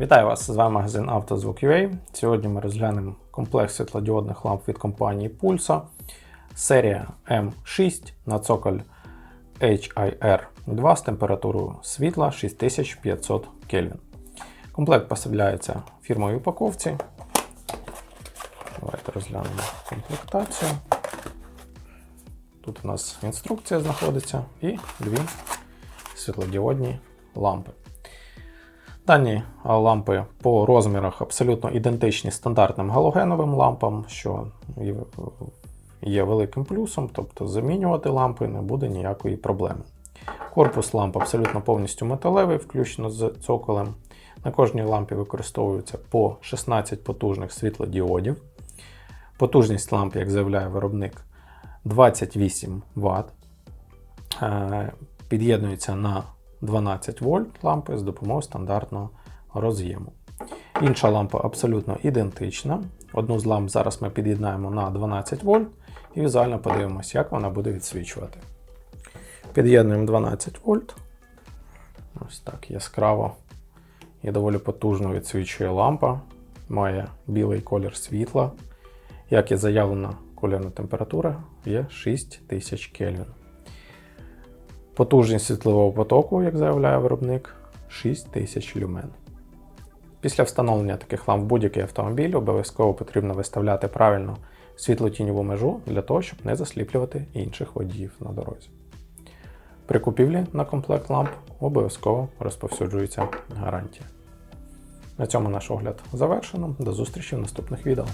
Вітаю вас! З вами магазин «Автозвук.UA». Сьогодні ми розглянемо комплекс світлодіодних ламп від компанії Pulso. Серія M6 на цоколь HIR2 з температурою світла 6500 Кельвін. Комплект поставляється в упаковці. Давайте розглянемо комплектацію. Тут у нас інструкція знаходиться і дві світлодіодні лампи. Дані лампи по розмірах абсолютно ідентичні стандартним галогеновим лампам, що є великим плюсом, тобто замінювати лампи не буде ніякої проблеми. Корпус ламп абсолютно повністю металевий, включно з цоколем. На кожній лампі використовується по 16 потужних світлодіодів. Потужність ламп, як заявляє виробник, 28 Вт. Е, Під'єднується на 12 вольт лампи з допомогою стандартного роз'єму. Інша лампа абсолютно ідентична. Одну з ламп зараз ми під'єднаємо на 12 вольт і візуально подивимося, як вона буде відсвічувати. Під'єднуємо 12 вольт. Ось так яскраво і доволі потужно відсвічує лампа. Має білий колір світла. Як і заявлена кольорна температура, є 6000 Кельвін. Потужність світлового потоку, як заявляє виробник, 6000 люмен. Після встановлення таких ламп в будь-який автомобіль обов'язково потрібно виставляти правильно світлотіньову межу для того, щоб не засліплювати інших водіїв на дорозі. При купівлі на комплект ламп обов'язково розповсюджується гарантія. На цьому наш огляд завершено. До зустрічі в наступних відео.